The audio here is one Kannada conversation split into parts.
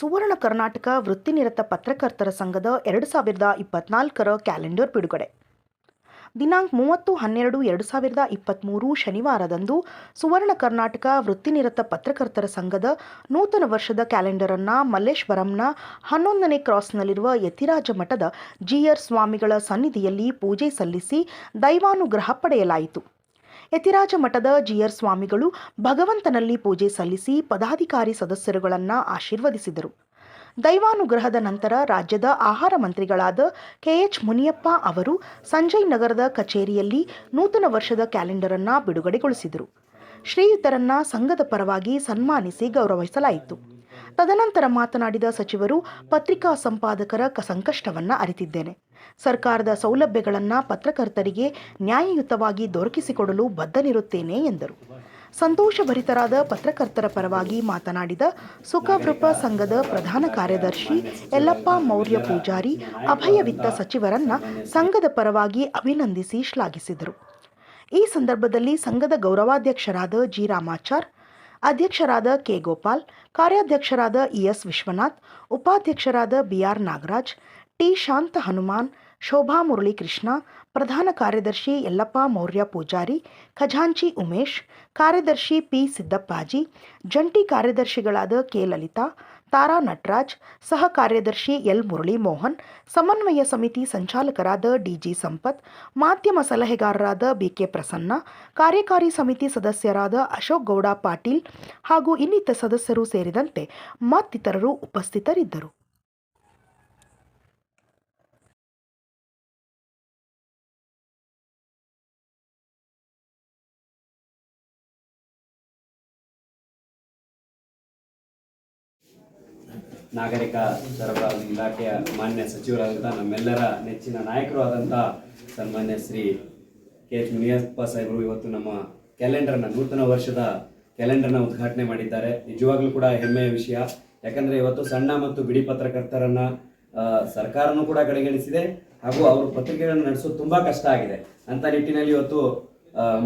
ಸುವರ್ಣ ಕರ್ನಾಟಕ ವೃತ್ತಿನಿರತ ಪತ್ರಕರ್ತರ ಸಂಘದ ಎರಡು ಸಾವಿರದ ಇಪ್ಪತ್ನಾಲ್ಕರ ಕ್ಯಾಲೆಂಡರ್ ಬಿಡುಗಡೆ. ದಿನಾಂಕ ಮೂವತ್ತು, ಹನ್ನೆರಡು, ಎರಡು ಸಾವಿರದ ಇಪ್ಪತ್ತ್ಮೂರು ಶನಿವಾರದಂದು ಸುವರ್ಣ ಕರ್ನಾಟಕ ವೃತ್ತಿನಿರತ ಪತ್ರಕರ್ತರ ಸಂಘದ ನೂತನ ವರ್ಷದ ಕ್ಯಾಲೆಂಡರನ್ನು ಮಲ್ಲೇಶ್ವರಂನ ಹನ್ನೊಂದನೇ ಕ್ರಾಸ್ನಲ್ಲಿರುವ ಯತಿರಾಜ ಮಠದ ಜಿಆರ್ ಸ್ವಾಮಿಗಳ ಸನ್ನಿಧಿಯಲ್ಲಿ ಪೂಜೆ ಸಲ್ಲಿಸಿ ದೈವಾನುಗ್ರಹ ಪಡೆಯಲಾಯಿತು. ಯತಿರಾಜ ಮಠದ ಜಿಯರ್ ಸ್ವಾಮಿಗಳು ಭಗವಂತನಲ್ಲಿ ಪೂಜೆ ಸಲ್ಲಿಸಿ ಪದಾಧಿಕಾರಿ ಸದಸ್ಯರುಗಳನ್ನು ಆಶೀರ್ವದಿಸಿದರು. ದೈವಾನುಗ್ರಹದ ನಂತರ ರಾಜ್ಯದ ಆಹಾರ ಮಂತ್ರಿಗಳಾದ ಕೆಎಚ್ ಮುನಿಯಪ್ಪ ಅವರು ಸಂಜಯ್ ನಗರದ ಕಚೇರಿಯಲ್ಲಿ ನೂತನ ವರ್ಷದ ಕ್ಯಾಲೆಂಡರನ್ನು ಬಿಡುಗಡೆಗೊಳಿಸಿದರು. ಶ್ರೀಯುತರನ್ನ ಸಂಘದ ಪರವಾಗಿ ಸನ್ಮಾನಿಸಿ ಗೌರವಿಸಲಾಯಿತು. ತದನಂತರ ಮಾತನಾಡಿದ ಸಚಿವರು, ಪತ್ರಿಕಾ ಸಂಪಾದಕರ ಸಂಕಷ್ಟವನ್ನು ಅರಿತಿದ್ದೇನೆ. ಸರ್ಕಾರದ ಸೌಲಭ್ಯಗಳನ್ನು ಪತ್ರಕರ್ತರಿಗೆ ನ್ಯಾಯಯುತವಾಗಿ ದೊರಕಿಸಿಕೊಡಲು ಬದ್ಧನಿರುತ್ತೇನೆ ಎಂದರು. ಸಂತೋಷಭರಿತರಾದ ಪತ್ರಕರ್ತರ ಪರವಾಗಿ ಮಾತನಾಡಿದ ಸುಖವೃಪ ಸಂಘದ ಪ್ರಧಾನ ಕಾರ್ಯದರ್ಶಿ ಯಲ್ಲಪ್ಪ ಮೌರ್ಯ ಪೂಜಾರಿ, ಅಭಯವಿತ್ತ ಸಚಿವರನ್ನ ಸಂಘದ ಪರವಾಗಿ ಅಭಿನಂದಿಸಿ ಶ್ಲಾಘಿಸಿದರು. ಈ ಸಂದರ್ಭದಲ್ಲಿ ಸಂಘದ ಗೌರವಾಧ್ಯಕ್ಷರಾದ ಜಿ ರಾಮಾಚಾರ್ ಅಧ್ಯಕ್ಷರಾದ ಕೆ ಗೋಪಾಲ್ ಕಾರ್ಯಾಧ್ಯಕ್ಷರಾದ ಇಎಸ್ ವಿಶ್ವನಾಥ್, ಉಪಾಧ್ಯಕ್ಷರಾದ B R Nagaraj T Shantha Hanuman, Shobha Muralikrishna, ಪ್ರಧಾನ ಕಾರ್ಯದರ್ಶಿ ಯಲ್ಲಪ್ಪ ಮೌರ್ಯ ಪೂಜಾರಿ, ಖಜಾಂಚಿ ಉಮೇಶ್, ಕಾರ್ಯದರ್ಶಿ ಪಿ ಸಿದ್ದಪ್ಪಾಜಿ, ಜಂಟಿ ಕಾರ್ಯದರ್ಶಿಗಳಾದ ಕೆ ಲಲಿತಾ, ತಾರಾ ನಟರಾಜ್, ಸಹ ಕಾರ್ಯದರ್ಶಿ ಎಲ್ ಮುರಳಿ ಮೋಹನ್ ಸಮನ್ವಯ ಸಮಿತಿ ಸಂಚಾಲಕರಾದ ಡಿಜಿ ಸಂಪತ್, ಮಾಧ್ಯಮ ಸಲಹೆಗಾರರಾದ ಬಿಕೆ ಪ್ರಸನ್ನ, ಕಾರ್ಯಕಾರಿ ಸಮಿತಿ ಸದಸ್ಯರಾದ ಅಶೋಕ್ ಗೌಡ ಪಾಟೀಲ್ ಹಾಗೂ ಇನ್ನಿತರ ಸದಸ್ಯರು ಸೇರಿದಂತೆ ಮತ್ತಿತರರು ಉಪಸ್ಥಿತರಿದ್ದರು. ನಾಗರಿಕ ಸರಬರಾಜು ಇಲಾಖೆಯ ಮಾನ್ಯ ಸಚಿವರಾದಂಥ ನಮ್ಮೆಲ್ಲರ ನೆಚ್ಚಿನ ನಾಯಕರು ಆದಂಥ ಸನ್ಮಾನ್ಯ ಶ್ರೀ ಕೆ ಎಚ್ ಮುನಿಯಪ್ಪ ಸಾಹೇಬರು ಇವತ್ತು ನಮ್ಮ ಕ್ಯಾಲೆಂಡರ್ನ ನೂತನ ವರ್ಷದ ಕ್ಯಾಲೆಂಡರ್ನ ಉದ್ಘಾಟನೆ ಮಾಡಿದ್ದಾರೆ. ನಿಜವಾಗ್ಲೂ ಕೂಡ ಹೆಮ್ಮೆಯ ವಿಷಯ. ಯಾಕಂದ್ರೆ ಇವತ್ತು ಸಣ್ಣ ಮತ್ತು ಬಿಡಿ ಪತ್ರಕರ್ತರನ್ನ ಸರ್ಕಾರನೂ ಕೂಡ ಕಡೆಗಣಿಸಿದೆ ಹಾಗೂ ಅವರು ಪತ್ರಿಕೆಗಳನ್ನು ನಡೆಸೋದು ತುಂಬಾ ಕಷ್ಟ ಆಗಿದೆ. ಅಂತ ನಿಟ್ಟಿನಲ್ಲಿ ಇವತ್ತು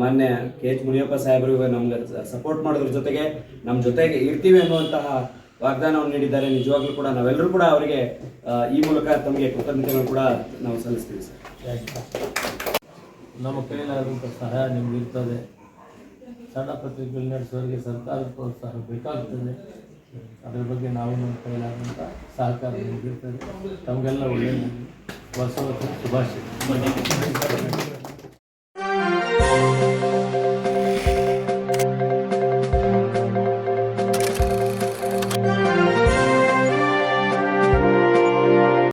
ಮಾನ್ಯ ಕೆ ಎಚ್ ಮುನಿಯಪ್ಪ ಸಾಹೇಬರು ನಮ್ಗೆ ಸಪೋರ್ಟ್ ಮಾಡೋದ್ರ ಜೊತೆಗೆ ನಮ್ಮ ಜೊತೆಗೆ ಇರ್ತೀವಿ ಅನ್ನುವಂತಹ ವಾಗ್ದಾನವನ್ನು ನೀಡಿದ್ದಾರೆ. ನಿಜವಾಗ್ಲೂ ಕೂಡ ನಾವೆಲ್ಲರೂ ಕೂಡ ಅವರಿಗೆ ಈ ಮೂಲಕ ತಮಗೆ ಕೃತಜ್ಞತೆಗಳು ಕೂಡ ನಾವು ಸಲ್ಲಿಸ್ತೀವಿ ಸರ್. ನಮ್ಮ ಕೈಲಾದಂಥ ಸಹಾಯ ನಿಮ್ಗೆ ಇರ್ತದೆ. ಸಣ್ಣ ಪತ್ರಿಕೆಗಳು ನಡೆಸೋರಿಗೆ ಸರ್ಕಾರದ ಪ್ರೋತ್ಸಾಹ ಬೇಕಾಗ್ತದೆ ಅದ್ರ ಬಗ್ಗೆ ನಾವು ನಮ್ಮ ಕೈಲಾದಂಥ ಸಹಕಾರ ನಿಮ್ಗೆ ಇರ್ತದೆ. ತಮಗೆಲ್ಲ ಒಳ್ಳೆಯ ಹೊಸ ಶುಭಾಶಯ.